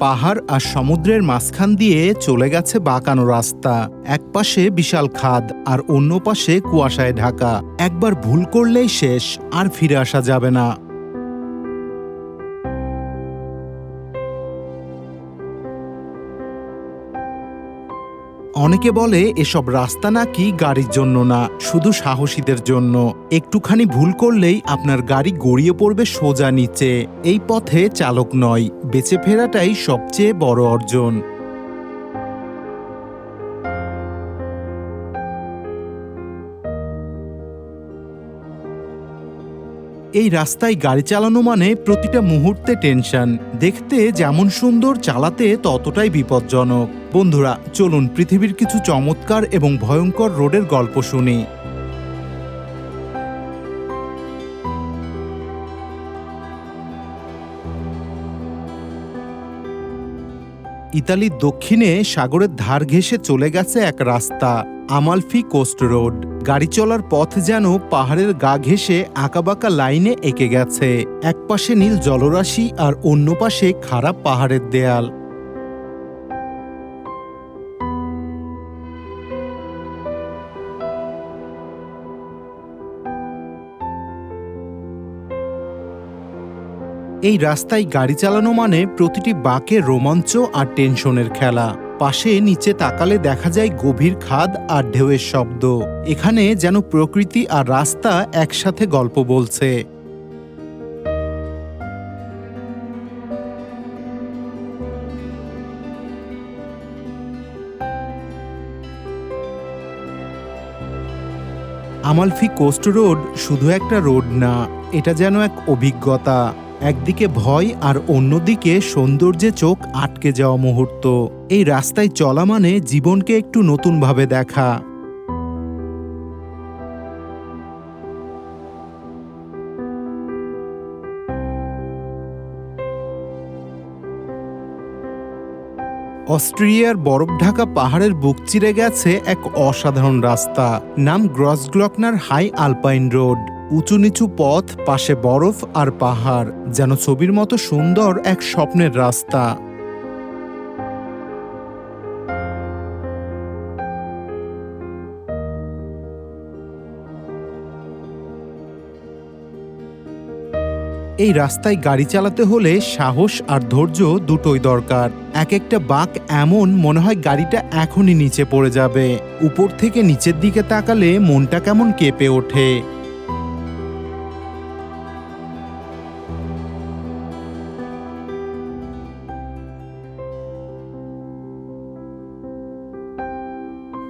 পাহাড় আর সমুদ্রের মাঝখান দিয়ে চলে গেছে বাঁকানো রাস্তা। এক পাশে বিশাল খাদ আর অন্য পাশে কুয়াশায় ঢাকা। একবার ভুল করলেই শেষ, আর ফিরে আসা যাবে না। অনেকে বলে, এসব রাস্তা নাকি গাড়ির জন্য না, শুধু সাহসীদের জন্য। একটুখানি ভুল করলেই আপনার গাড়ি গড়িয়ে পড়বে সোজা নিচে। এই পথে চালক নয়, বেঁচে ফেরাটাই সবচেয়ে বড় অর্জন। এই রাস্তায় গাড়ি চালানো মানে প্রতিটা মুহূর্তে টেনশন। দেখতে যেমন সুন্দর, চালাতে ততটাই বিপজ্জনক। বন্ধুরা, চলুন পৃথিবীর কিছু চমৎকার এবং ভয়ঙ্কর রোডের গল্প শুনি। ইতালির দক্ষিণে সাগরের ধার ঘেঁষে চলে গেছে এক রাস্তা। Amalfi coast road. গাড়ি চলার পথ যেন পাহাড়ের গা ঘেঁষে আঁকাবাঁকা লাইনে এঁকে গেছে। এক পাশে নীল জলরাশি আর অন্য পাশে খারাপ পাহাড়ের দেয়াল। এই রাস্তায় গাড়ি চালানো মানে প্রতিটি বাঁকে রোমাঞ্চ আর টেনশনের খেলা। পাশে নিচে তাকালে দেখা যায় গভীর খাদ আর ঢেউয়ের শব্দ। এখানে যেন প্রকৃতি আর রাস্তা একসাথে গল্প বলছে। আমালফি কোস্ট রোড শুধু একটা রোড না, এটা যেন এক অভিজ্ঞতা। একদিকে ভয় আর অন্যদিকে সৌন্দর্যে চোখ আটকে যাওয়া মুহূর্ত। এই রাস্তায় চলা মানে জীবনকে একটু নতুনভাবে দেখা। অস্ট্রেলিয়ার বরফ ঢাকা পাহাড়ের বুক চিরে গেছে এক অসাধারণ রাস্তা। নাম গ্রসগ্লকনার হাই আলপাইন রোড। উঁচু নিচু পথ, পাশে বরফ আর পাহাড়, যেন ছবির মতো সুন্দর এক স্বপ্নের রাস্তা। এই রাস্তায় গাড়ি চালাতে হলে সাহস আর ধৈর্য দুটোই দরকার। এক একটা বাঁক এমন মনে হয় গাড়িটা এখনই নিচে পড়ে যাবে। উপর থেকে নিচের দিকে তাকালে মনটা কেমন কেঁপে ওঠে।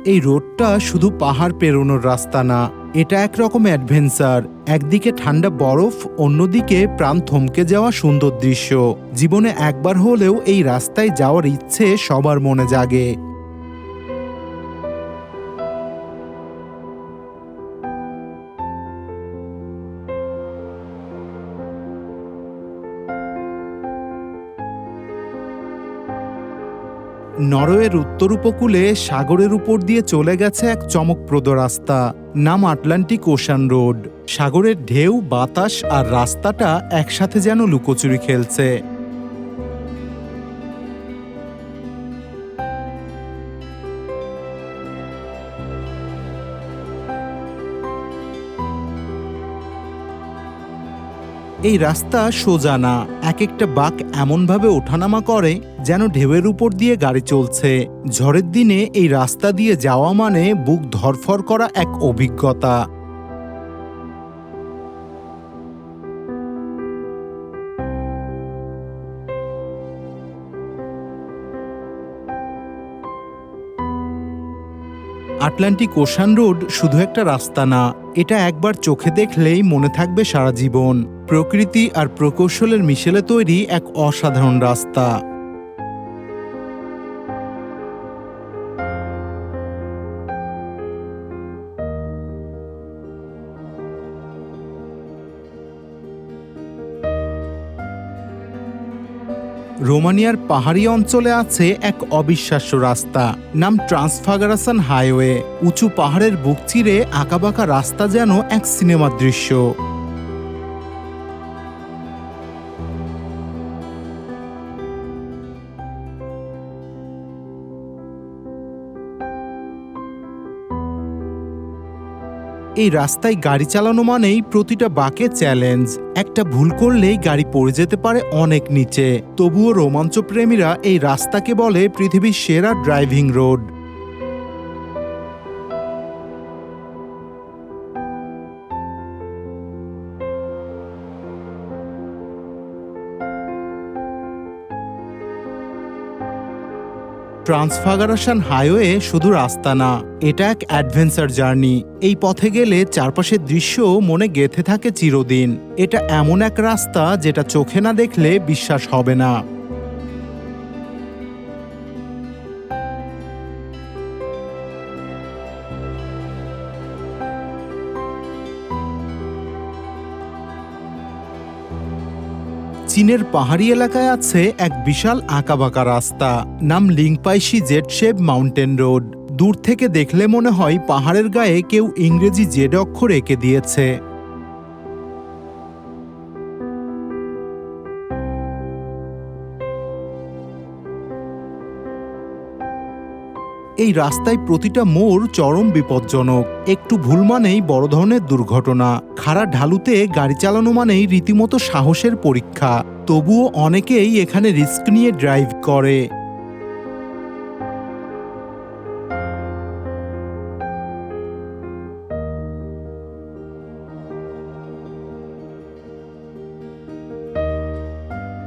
এই রোডটা শুধু পাহাড় পেরোনোর রাস্তা না, এটা একরকম অ্যাডভেঞ্চার। একদিকে ঠান্ডা বরফ, অন্যদিকে প্রাণ থমকে যাওয়া সুন্দর দৃশ্য। জীবনে একবার হলেও এই রাস্তায় যাওয়ার ইচ্ছে সবার মনে জাগে। নরওয়ের উত্তর উপকূলে সাগরের উপর দিয়ে চলে গেছে এক চমকপ্রদ রাস্তা, নাম আটলান্টিক ওশান রোড। সাগরের ঢেউ, বাতাস আর রাস্তাটা একসাথে যেন লুকোচুরি খেলছে। এই রাস্তা সোজা না। এক একটা বাঁক এমনভাবে ওঠানামা করে যেন ঢেউয়ের উপর দিয়ে গাড়ি চলছে। ঝড়ের দিনে এই রাস্তা দিয়ে যাওয়া মানে বুক ধরফর করা এক অভিজ্ঞতা। আটলান্টিক ওশান রোড শুধু একটা রাস্তা না, এটা একবার চোখে দেখলেই মনে থাকবে সারা জীবন। প্রকৃতি আর প্রকৌশলের মিশেলে তৈরি এক অসাধারণ রাস্তা। রোমানিয়ার পাহাড়ি অঞ্চলে আছে এক অবিশ্বাস্য রাস্তা। নাম ট্রান্সফাগারাসান হাইওয়ে। উঁচু পাহাড়ের বুক চিরে আঁকাবাঁকা রাস্তা যেন এক সিনেমার দৃশ্য। এই রাস্তায় গাড়ি চালানো মানেই প্রতিটা বাঁকে চ্যালেঞ্জ একটা ভুল করলেই গাড়ি পড়ে যেতে পারে অনেক নিচে। তবুও রোমাঞ্চপ্রেমীরা এই রাস্তাকে বলে পৃথিবীর সেরা ড্রাইভিং রোড ট্রান্সফাগারেশন হাইওয়ে শুধু রাস্তা না, এটা এক অ্যাডভেঞ্চার জার্নি। এই পথে গেলে চারপাশের দৃশ্য মনে গেঁথে থাকে চিরদিন। এটা এমন এক রাস্তা যেটা চোখে না দেখলে বিশ্বাস হবে না। চীনের পাহাড়ি এলাকায় আছে এক বিশাল আঁকাবাঁকা রাস্তা। নাম লিংপাইশি জেড মাউন্টেন রোড। দূর থেকে দেখলে মনে হয় পাহাড়ের গায়ে কেউ ইংরেজি জেড অক্ষর এঁকে দিয়েছে। এই রাস্তায় প্রতিটা মোড় চরম বিপজ্জনক। একটু ভুল মানেই বড় ধরনের দুর্ঘটনা। খাড়া ঢালুতে গাড়ি চালানো মানেই রীতিমতো সাহসের পরীক্ষা। তবুও অনেকেই এখানে রিস্ক নিয়ে ড্রাইভ করে।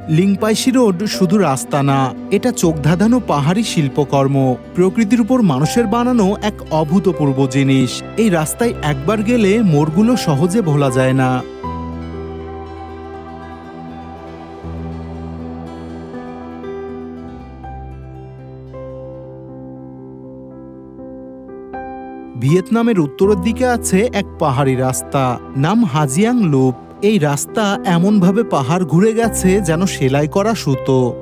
লিংপাইশি রোড শুধু রাস্তা না, এটা চোখধাঁধানো পাহাড়ি শিল্পকর্ম। প্রকৃতির উপর মানুষের বানানো এক অভূতপূর্ব জিনিস। এই রাস্তায় একবার গেলে মোড়গুলো সহজে ভোলা যায় না। ভিয়েতনামের উত্তরের দিকে আছে এক পাহাড়ি রাস্তা। নাম হাজিয়াং লুপ। এই রাস্তা এমনভাবে পাহাড় ঘুরে গেছে যেন সেলাই করা সুতো।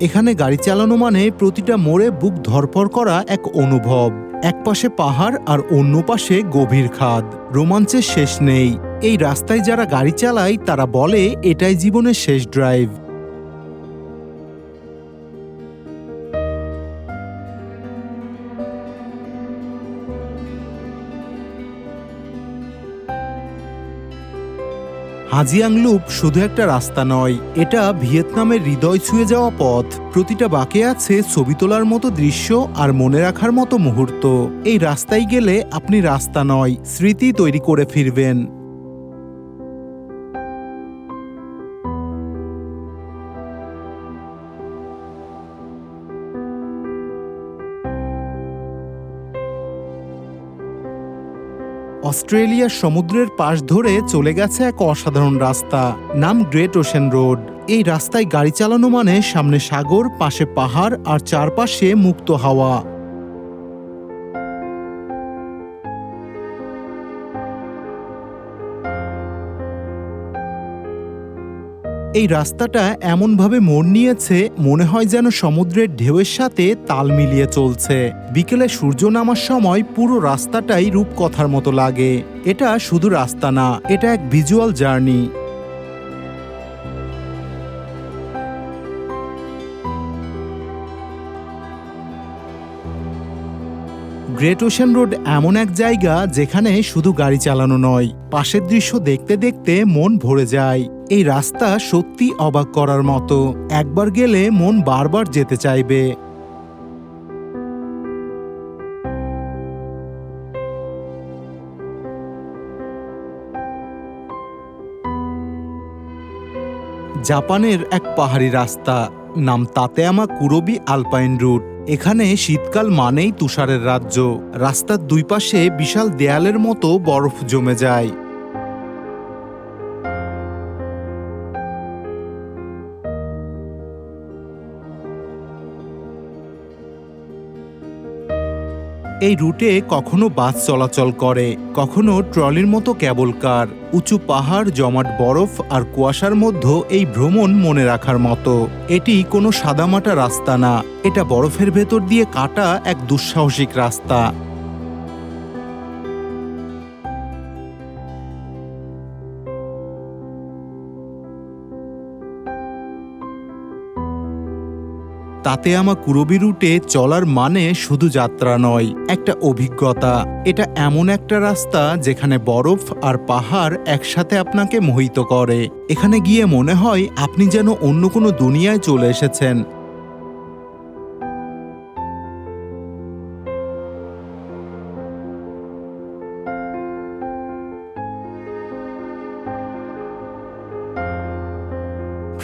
এখানে গাড়ি চালানো মানে প্রতিটা মোড়ে বুক ধরপর করা এক অনুভব। এক পাশে পাহাড় আর অন্য পাশে গভীর খাদ। রোমাঞ্চের শেষ নেই। এই রাস্তায় যারা গাড়ি চালায়, তারা বলে, এটাই জীবনের শেষ ড্রাইভ হাজিয়াং লুপ শুধু একটা রাস্তা নয়, এটা ভিয়েতনামের হৃদয় ছুঁয়ে যাওয়া পথ। প্রতিটা বাঁকে আছে ছবি তোলার মতো দৃশ্য আর মনে রাখার মতো মুহূর্ত। এই রাস্তায় গেলে আপনি রাস্তা নয়, স্মৃতি তৈরি করে ফিরবেন। অস্ট্রেলিয়ার সমুদ্রের পাশ ধরে চলে গেছে এক অসাধারণ রাস্তা, নাম গ্রেট ওশেন রোড এই রাস্তায় গাড়ি চালানো মানে সামনে সাগর, পাশে পাহাড় আর চারপাশে মুক্ত হাওয়া। এই রাস্তাটা এমনভাবে মোড় নিয়েছে, মনে হয় যেন সমুদ্রের ঢেউয়ের সাথে তাল মিলিয়ে চলছে। বিকেলে সূর্য নামার সময় পুরো রাস্তাটাই রূপকথার মতো লাগে। এটা শুধু রাস্তা না, এটা এক visual journey great ocean road এমন এক জায়গা যেখানে শুধু গাড়ি চালানো নয়, পাশের দৃশ্য দেখতে দেখতে মন ভরে যায়। এই রাস্তা সত্যি অবাক করার মতো। একবার গেলে মন বারবার যেতে চাইবে। জাপানের এক পাহাড়ি রাস্তা, নাম তাতে তাতেয়ামা কুরবি আলপাইন রুট। এখানে শীতকাল মানেই তুষারের রাজ্য। রাস্তার দুই পাশে বিশাল দেয়ালের মতো বরফ জমে যায়। এই রুটে কখনো বাস চলাচল করে, কখনো ট্রলির মতো ক্যাবল কার, উঁচু পাহাড়, জমাট বরফ আর কুয়াশার মধ্যে এই ভ্রমণ মনে রাখার মতো। এটি কোনো সাদামাটা রাস্তা না, এটা বরফের ভেতর দিয়ে কাটা এক দুঃসাহসিক রাস্তা। তাতে আমার কুরবি রুটে চলার মানে শুধু যাত্রা নয়, একটা অভিজ্ঞতা। এটা এমন একটা রাস্তা যেখানে বরফ আর পাহাড় একসাথে আপনাকে মোহিত করে। এখানে গিয়ে মনে হয় আপনি যেন অন্য কোনো দুনিয়ায় চলে এসেছেন।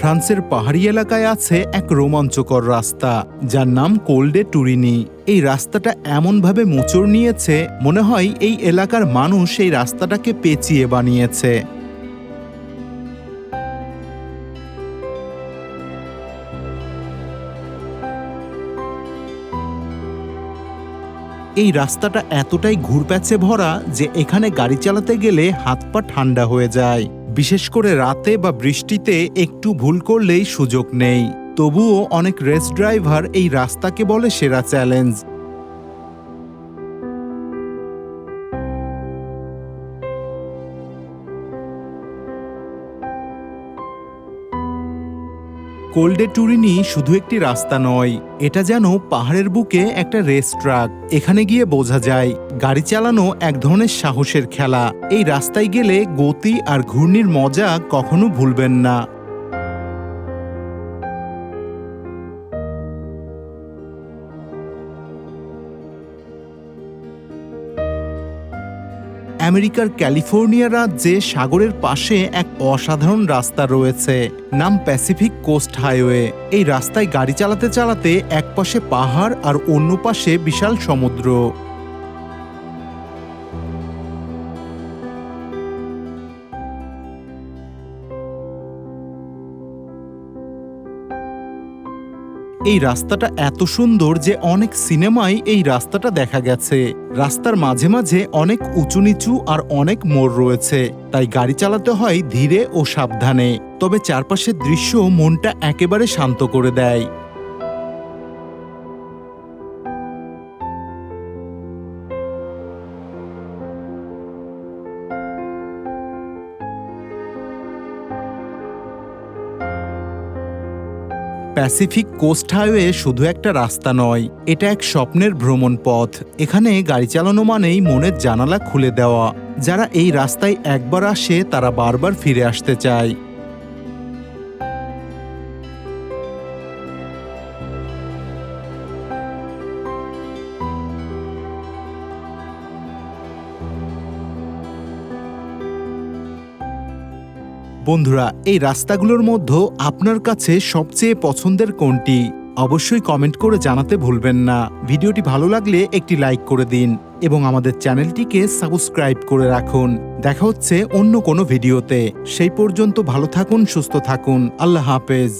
ফ্রান্সের পাহাড়ি এলাকায় আছে এক রোমাঞ্চকর রাস্তা, যার নাম কোল্ডে টুরিনি। এই রাস্তাটা এমনভাবে মোচড় নিয়েছে, মনে হয় এই এলাকার মানুষ এই রাস্তাটাকে পেঁচিয়ে বানিয়েছে। এই রাস্তাটা এতটাই ঘুরপ্যাচে ভরা যে এখানে গাড়ি চালাতে গেলে হাত পা ঠান্ডা হয়ে যায়। বিশেষ করে রাতে বা বৃষ্টিতে একটু ভুল করলেই সুযোগ নেই। তবুও অনেক রেস ড্রাইভার এই রাস্তাকে বলে সেরা চ্যালেঞ্জ। কোল্ডে টুরিনি শুধু একটি রাস্তা নয়, এটা যেন পাহাড়ের বুকে একটা রেস ট্রাক এখানে গিয়ে বোঝা যায়, গাড়ি চালানো এক ধরনের সাহসের খেলা। এই রাস্তায় গেলে গতি আর ঘূর্ণির মজা কখনো ভুলবেন না। আমেরিকার ক্যালিফোর্নিয়া রাজ্যে সাগরের পাশে এক অসাধারণ রাস্তা রয়েছে, নাম প্যাসিফিক কোস্ট হাইওয়ে। এই রাস্তায় গাড়ি চালাতে চালাতে এক পাশে পাহাড় আর অন্য পাশে বিশাল সমুদ্র। এই রাস্তাটা এত সুন্দর যে অনেক সিনেমায় এই রাস্তাটা দেখা গেছে। রাস্তার মাঝে মাঝে অনেক উঁচু নিচু আর অনেক মোড় রয়েছে, তাই গাড়ি চালাতে হয় ধীরে ও সাবধানে। তবে চারপাশের দৃশ্য মনটা একেবারে শান্ত করে দেয়। প্যাসিফিক কোস্ট হাইওয়ে শুধু একটা রাস্তা নয়, এটা এক স্বপ্নের ভ্রমণ পথ। এখানে গাড়ি চালানো মানেই মনের জানালা খুলে দেওয়া। যারা এই রাস্তায় একবার আসে, তারা বারবার ফিরে আসতে চায়। বন্ধুরা, এই রাস্তাগুলোর মধ্যে আপনার কাছে সবচেয়ে পছন্দের কোনটি? অবশ্যই কমেন্ট করে জানাতে ভুলবেন না। ভিডিওটি ভালো লাগলে একটি লাইক করে দিন এবং আমাদের চ্যানেলটিকে সাবস্ক্রাইব করে রাখুন। দেখা হচ্ছে অন্য কোনো ভিডিওতে। সেই পর্যন্ত ভালো থাকুন, সুস্থ থাকুন। আল্লাহ হাফেজ।